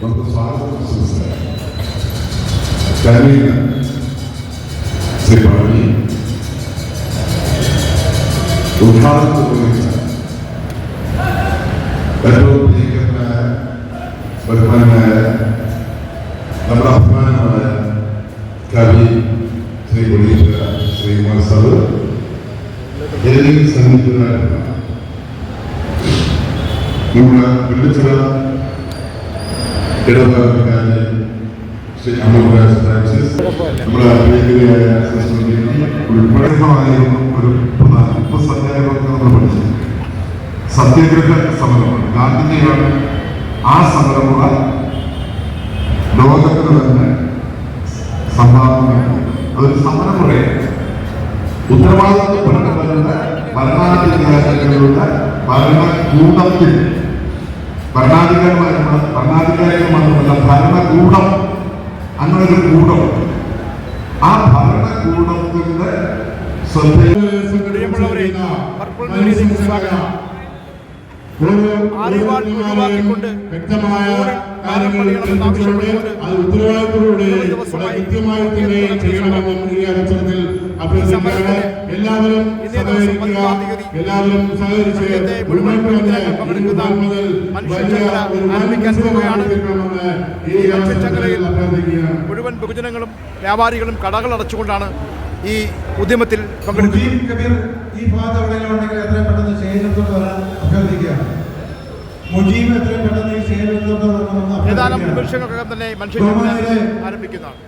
Quando fazem, sucesso. Carolina. ഉദ്ഘാടനം നിർവഹിച്ച ഏറ്റവും പ്രിയങ്കരനായ ബഹുമാനായ നമ്മുടെ അഭിമാനമായ കവി ശ്രീ മുനീശ്വര ശ്രീകുമാർ സാറ് ഏതെങ്കിലും സന്നിഹിതനായിട്ടുള്ള നമ്മുടെ വെള്ളിച്ചിറ ഇടപാടുകാരെ ശ്രീ അമർരാജ് ഫ്രാൻസിസ് നമ്മുടെ പ്രിയങ്കരയായ സിസ്റ്റർ ലില്ലി ഉൾപ്പെടെയായിരുന്നു ഒരു ഇപ്പൊ സത്യാഗ്രഹമൊക്കെ നമ്മൾ സത്യാഗ്രഹ സമരമാണ് ഗാന്ധിജിയാണ് ആ സമരമുള്ള ലോകത്തിന് തന്നെ സംഭാവന. അതൊരു സമരമുറ ഉത്തരവാദിത്വം ഭരണാധികാരികളുടെ ഭരണകൂടത്തിൽ ഭരണാധികാരിമാരുടെ ഭരണാധികാരികൾ മാത്രമല്ല ഭരണകൂടം അങ്ങനെ ഒരു കൂടം. ആ ഭരണകൂടത്തിന്റെ ശ്രദ്ധയിൽ പ്രിയമുള്ളവരെ പർപ്പിൾ മീഡിയയിലേക്ക് സ്വാഗതം ഒഴിവാക്കിക്കൊണ്ട് എല്ലാവരും സഹകരിക്കുക. എല്ലാവരും സഹകരിച്ച് മുഴുവൻ ബഹുജനങ്ങളും വ്യാപാരികളും കടകൾ അടച്ചുകൊണ്ടാണ് ഈ ഉദ്യമത്തിൽ പങ്കെടുക്കുന്നത്. ഈ ഭാഗത്ത് എവിടെയെങ്കിലും ഉണ്ടെങ്കിൽ എത്രയും പെട്ടെന്ന് ശേഖരത്തോട് വരാൻ അഭ്യർത്ഥിക്കുകയാണ് മുജീബ് എത്രയും പെട്ടെന്ന് ഈ വരണമെന്ന് ഏതാനും നിമിഷങ്ങൾക്കകം തന്നെ മനുഷ്യജീവൻ ആരംഭിക്കുന്നതാണ്.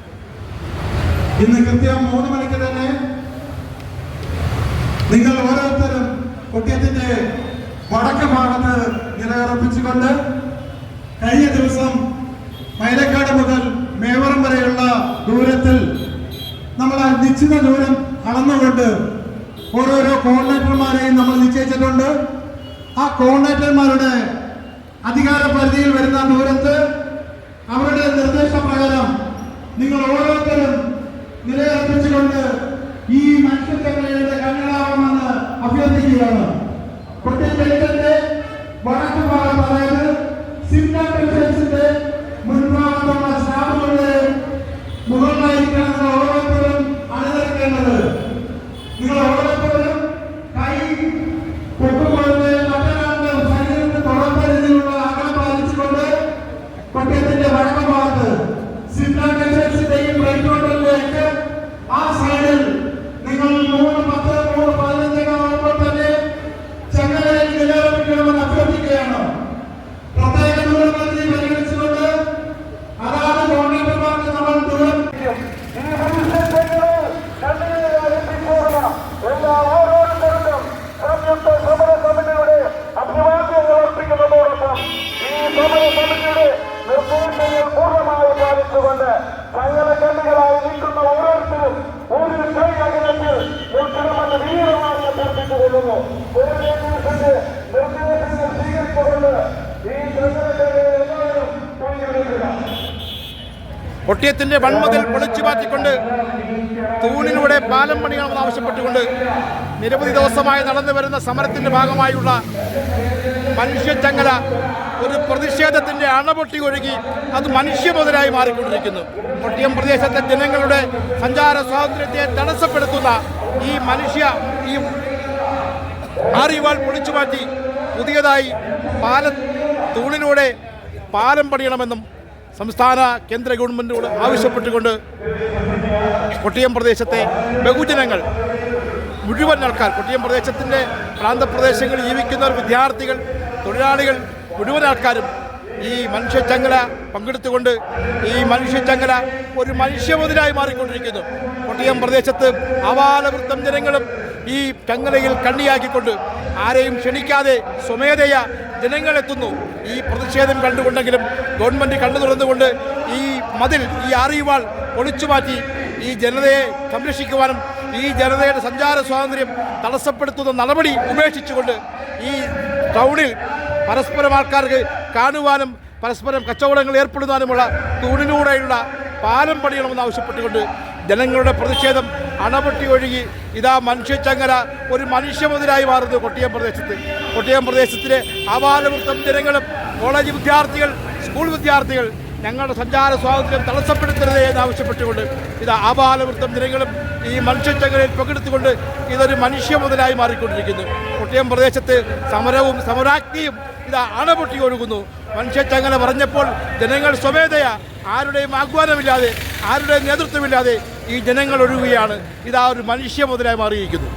ഇന്ന് കൃത്യം മൂന്ന് മണിക്ക് തന്നെ നിങ്ങൾ ഓരോരുത്തരും കൊട്ടിയത്തിന്റെ വടക്ക് ഭാഗത്ത് നിലയുറപ്പിച്ചുകൊണ്ട് കഴിഞ്ഞ ദിവസം മൈലക്കാട് മുതൽ മേവറം വരെയുള്ള ദൂരത്തിൽ നമ്മൾ ആ നിശ്ചിത ദൂരം അളന്നുകൊണ്ട് ഓരോരോ കോർഡിനേറ്റർമാരെയും നമ്മൾ നിശ്ചയിച്ചിട്ടുണ്ട്. ആ കോർഡിനേറ്റർമാരുടെ അധികാര പരിധിയിൽ വരുന്ന ദൂരത്ത് അവരുടെ നിർദ്ദേശപ്രകാരം നിങ്ങൾ ഓരോരുത്തരും നിലയുറപ്പിച്ചുകൊണ്ട് ഈ മനുഷ്യച്ചങ്ങലയുടെ കണ്ണടാവണമെന്ന് അഭ്യർത്ഥിക്കുകയാണ്. പ്രത്യേകിച്ച് പട്ടയത്തിന്റെ വടക്ക് ഭാഗത്ത് സിംനാറ്റേഴ്സിന്റെയും ബ്രേക്ക് ഹോട്ടലിലേക്ക് ആ സൈഡിൽ നിങ്ങൾ മൂന്ന് കൊട്ടിയത്തിന്റെ വൺമതിൽ പൊളിച്ചു മാറ്റിക്കൊണ്ട് തൂണിലൂടെ പാലം പണിയണമെന്ന് ആവശ്യപ്പെട്ടുകൊണ്ട് നിരവധി ദിവസമായി നടന്നു വരുന്ന സമരത്തിന്റെ ഭാഗമായുള്ള മനുഷ്യച്ചങ്ങല ഒരു പ്രതിഷേധത്തിന്റെ അണപൊട്ടി ഒഴുകി അത് മനുഷ്യ മുതലായി മാറിക്കൊണ്ടിരിക്കുന്നു. കൊട്ടിയം പ്രദേശത്തെ ജനങ്ങളുടെ സഞ്ചാര സ്വാതന്ത്ര്യത്തെ തടസ്സപ്പെടുത്തുന്ന ഈ മനുഷ്യ ഈ ആറിവാൾ പൊളിച്ചു മാറ്റി. പുതിയതായി പാല തൂണിലൂടെ പാലം പണിയണമെന്നും സംസ്ഥാന കേന്ദ്ര ഗവൺമെന്റോട് ആവശ്യപ്പെട്ടുകൊണ്ട് കൊട്ടിയം പ്രദേശത്തെ ബഹുജനങ്ങൾ മുഴുവൻ ആൾക്കാർ കൊട്ടിയം പ്രദേശത്തിന്റെ പ്രാന്തപ്രദേശങ്ങളിൽ ജീവിക്കുന്ന വിദ്യാർത്ഥികൾ തൊഴിലാളികൾ മുഴുവൻ ആൾക്കാരും ഈ മനുഷ്യച്ചങ്ങല പങ്കെടുത്തുകൊണ്ട് ഈ മനുഷ്യച്ചങ്ങല ഒരു മനുഷ്യമുതലായി മാറിക്കൊണ്ടിരിക്കുന്നു. കൊട്ടിയം പ്രദേശത്ത് അവാലവൃത്തം ജനങ്ങളും ഈ ചങ്ങലയിൽ കണ്ണിയാക്കിക്കൊണ്ട് ആരെയും ക്ഷണിക്കാതെ സ്വമേധയ ജനങ്ങളെത്തുന്നു ഈ പ്രതിഷേധം കണ്ടുകൊണ്ടെങ്കിലും ഗവൺമെന്റ് കണ്ണു തുറന്നുകൊണ്ട് ഈ മതിൽ ഈ അറിയുവാൾ ഒളിച്ചു മാറ്റി ഈ ജനതയെ സംരക്ഷിക്കുവാനും ഈ ജനതയുടെ സഞ്ചാര സ്വാതന്ത്ര്യം തടസ്സപ്പെടുത്തുന്ന നടപടി ഉപേക്ഷിച്ചുകൊണ്ട് ഈ ടൗണിൽ പരസ്പരം ആൾക്കാർക്ക് കാണുവാനും പരസ്പരം കച്ചവടങ്ങൾ ഏർപ്പെടുത്താനുമുള്ള തൂണിലൂടെയുള്ള പാലം പണിയണമെന്ന് ആവശ്യപ്പെട്ടുകൊണ്ട് ജനങ്ങളുടെ പ്രതിഷേധം അണപൊട്ടി ഒഴുകി ഇതാ മനുഷ്യച്ചങ്ങല ഒരു മനുഷ്യമുതലായി മാറുന്നു കൊട്ടിയം പ്രദേശത്ത്. കൊട്ടിയം പ്രദേശത്തിലെ അപാലവൃത്തം ജനങ്ങളും കോളേജ് വിദ്യാർത്ഥികൾ സ്കൂൾ വിദ്യാർത്ഥികൾ ഞങ്ങളുടെ സഞ്ചാര സ്വാതന്ത്ര്യം തടസ്സപ്പെടുത്തരുത് എന്നാവശ്യപ്പെട്ടുകൊണ്ട് ഇത് ആപാലവൃത്തം ജനങ്ങളും ഈ മനുഷ്യച്ചങ്ങളിൽ പങ്കെടുത്തുകൊണ്ട് ഇതൊരു മനുഷ്യ മുതലായി മാറിക്കൊണ്ടിരിക്കുന്നു. കുട്ടിയം പ്രദേശത്ത് സമരവും സമരാജ്ഞിയും ഇത് അണപൊട്ടി ഒഴുകുന്നു. മനുഷ്യച്ചങ്ങല പറഞ്ഞപ്പോൾ ജനങ്ങൾ സ്വമേധയാ ആരുടെയും ആഹ്വാനമില്ലാതെ ആരുടെയും നേതൃത്വമില്ലാതെ ഈ ജനങ്ങൾ ഒഴുകുകയാണ്. ഇതാ ഒരു മനുഷ്യ മുതലായി മാറിയിരിക്കുന്നു.